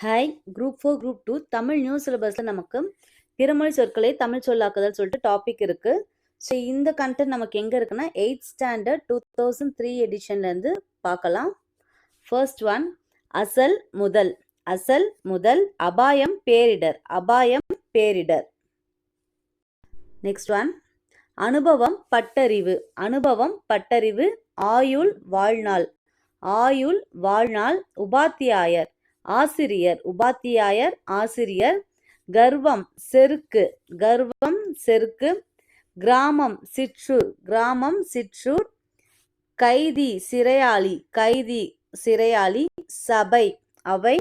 Hi group four group two Tamil new சிலபஸில் நமக்கு பிறமொழி சொற்களை தமிழ் சொல்லாக்குதல் சொல்லிட்டு டாபிக் இருக்குது ஸோ இந்த கண்டென்ட் நமக்கு எங்கே இருக்குன்னா eight standard two thousand three எடிஷன்லேருந்து பார்க்கலாம். ஃபர்ஸ்ட் ஒன் அசல் முதல். அசல் முதல் அபாயம் பேரிடர். அபாயம் பேரிடர். நெக்ஸ்ட் ஒன் அனுபவம் பட்டறிவு. அனுபவம் பட்டறிவு ஆயுள் வாழ்நாள். ஆயுள் வாழ்நாள் உபாத்தியாயர். ஆசிரியர் உபாத்தியாயர் ஆசிரியர் கர்வம் செருக்கு கர்வம் செருக்கு கிராமம் சிற்றூர் கிராமம் சிற்றூர் கைதி சிறையாளி கைதி சிறையாளி சபை அவை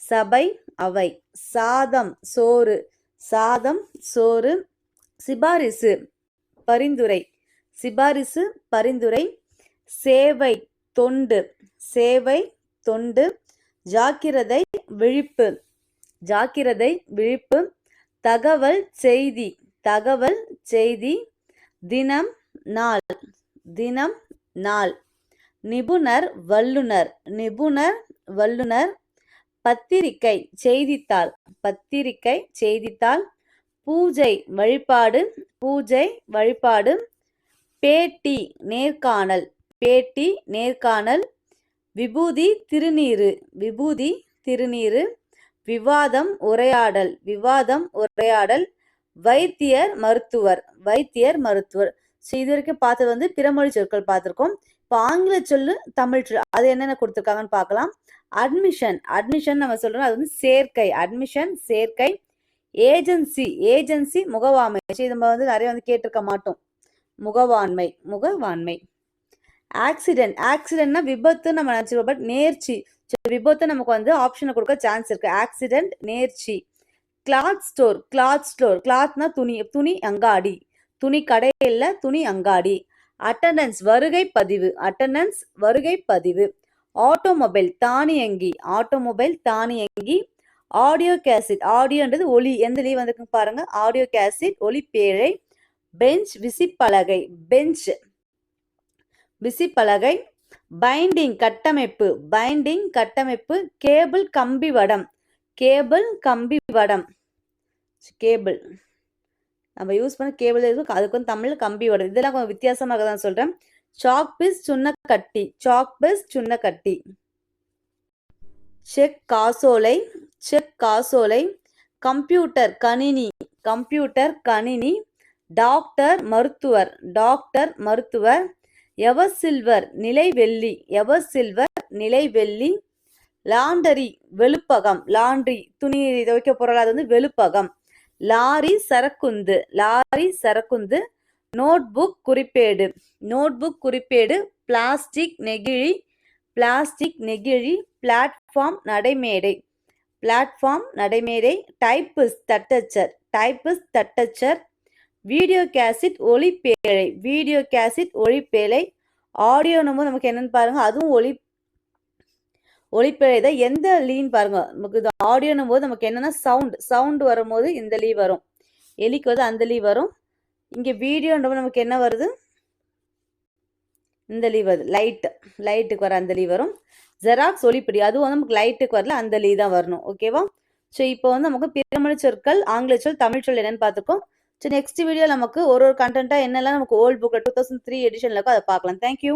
சபை அவை சாதம் சோறு சாதம் சோறு சிபாரிசு பரிந்துரை சிபாரிசு பரிந்துரை சேவை தொண்டு சேவை தொண்டு ஜாக்கிரதை விழிப்பு. ஜாக்கிரதை விழிப்பு. தகவல் செய்தி. தகவல் செய்தி. தினம் நாள். தினம் நாள். நிபுணர் வல்லுனர் நிபுணர் வல்லுனர் பத்திரிக்கை செய்தித்தாள். பத்திரிக்கை செய்தித்தாள். பூஜை வழிபாடு. பூஜை வழிபாடு. பேட்டி நேர்காணல். பேட்டி நேர்காணல். விபூதி திருநீரு விபூதி திருநீரு விவாதம் உரையாடல் விவாதம் உரையாடல் வைத்தியர் மருத்துவர் வைத்தியர் மருத்துவர். ஸோ இது வரைக்கும் பார்த்தது வந்து பிறமொழி சொற்கள் பார்த்துருக்கோம். இப்போ ஆங்கில சொல்லு தமிழ் சொல் அது என்னென்ன கொடுத்துருக்காங்கன்னு பார்க்கலாம். அட்மிஷன் அட்மிஷன் நம்ம சொல்கிறோம் அது வந்து சேர்க்கை அட்மிஷன் சேர்க்கை. ஏஜென்சி ஏஜென்சி முகவாண்மை இது நம்ம வந்து நிறைய வந்து கேட்டிருக்க மாட்டோம். முகவாண்மை முகவாண்மை. ஆக்சிடென்ட் ஆக்சிடென்ட்னா விபத்து நம்ம நினச்சிருக்கோம் பட் நேர்ச்சி. விபத்து நமக்கு வந்து ஆப்ஷனை கொடுக்க சான்ஸ் இருக்கு. ஆக்சிடென்ட் நேர்ச்சி. கிளாத் ஸ்டோர் கிளாத் ஸ்டோர் கிளாத்னா துணி. துணி அங்காடி. துணி கடையில் துணி அங்காடி. அட்டண்டன்ஸ் வருகை பதிவு. அட்டண்டன்ஸ் வருகை பதிவு. ஆட்டோமொபைல் தானியங்கி. ஆட்டோமொபைல் தானியங்கி. ஆடியோ கேசிட் ஆடியோன்றது ஒலி. எந்த லீவ் வந்திருக்கு பாருங்க. ஆடியோ கேசிட் ஒலி பேழை பெஞ்ச் விசிப்பலகை. பெஞ்ச் விசிப்பலகை பைண்டிங் கட்டமைப்பு பைண்டிங் கட்டமைப்பு கேபிள் கம்பி வடம் கேபிள் கம்பி வடம். கேபிள் நம்ம யூஸ் பண்ண கேபிள் இருக்கும் அதுக்கு வந்து தமிழ் கம்பி வடம். இதெல்லாம் கொஞ்சம் வித்தியாசமாக தான் சொல்கிறேன் சாக் பீஸ் சுண்ண கட்டி. சாக் பீஸ் சுண்ண கட்டி. செக் காசோலை. செக் காசோலை. கம்ப்யூட்டர் கணினி. கம்ப்யூட்டர் கணினி. டாக்டர் மருத்துவர். டாக்டர் மருத்துவர். எவர் சில்வர் நிலை வெள்ளி எவர் சில்வர் நிலை வெள்ளி? லாண்டரி வெளுப்பகம் லாண்ட்ரி துணி துவைக்க பொருள் அது வந்து வெளுப்பகம். லாரி சரக்குந்து லாரி சரக்குந்து நோட்புக் குறிப்பேடு. நோட்புக் குறிப்பேடு பிளாஸ்டிக் நெகிழி பிளாஸ்டிக் நெகிழி பிளாட்ஃபார்ம் நடைமேடை. பிளாட்ஃபார்ம் நடைமேடை டைப்பிஸ் தட்டச்சர் டைப்பிஸ் தட்டச்சர் வீடியோ கேசிட் ஒளிப்பேழை. வீடியோ கேசிட் ஒளிப்பேழை. ஆடியோனும் நமக்கு என்னன்னு பாருங்க. அதுவும் ஒளி ஒளிப்பேழை தான். எந்த லீன்னு பாருங்க. நமக்கு இது ஆடியோனும் போது நமக்கு என்னன்னா சவுண்ட் சவுண்ட் வரும்போது இந்த லீ வரும். எலிக்கு வந்து அந்த லீ வரும். இங்கே வீடியோன்ற நமக்கு என்ன வருது? இந்த லீ வருது. லைட்டு லைட்டுக்கு வர அந்த லீ வரும். ஜெராக்ஸ் ஒளிப்படி. அதுவும் வந்து நமக்கு லைட்டுக்கு வரல. அந்த லீ தான் வரணும். ஓகேவா ஸோ இப்போ வந்து நமக்கு பிறமொழி சொற்கள் ஆங்கில சொல் தமிழ் சொல் என்னன்னு பார்த்துக்கோம் ஸோ நெக்ஸ்ட் வீடியோ நமக்கு ஒரு ஒரு கண்டென்ட்டாக என்னெல்லாம் நமக்கு ஓல்ட் புக்கில் டூ தௌசண்ட் த்ரீ எடிஷனில் இருக்கோ அதை பார்க்கலாம். தேங்க்யூ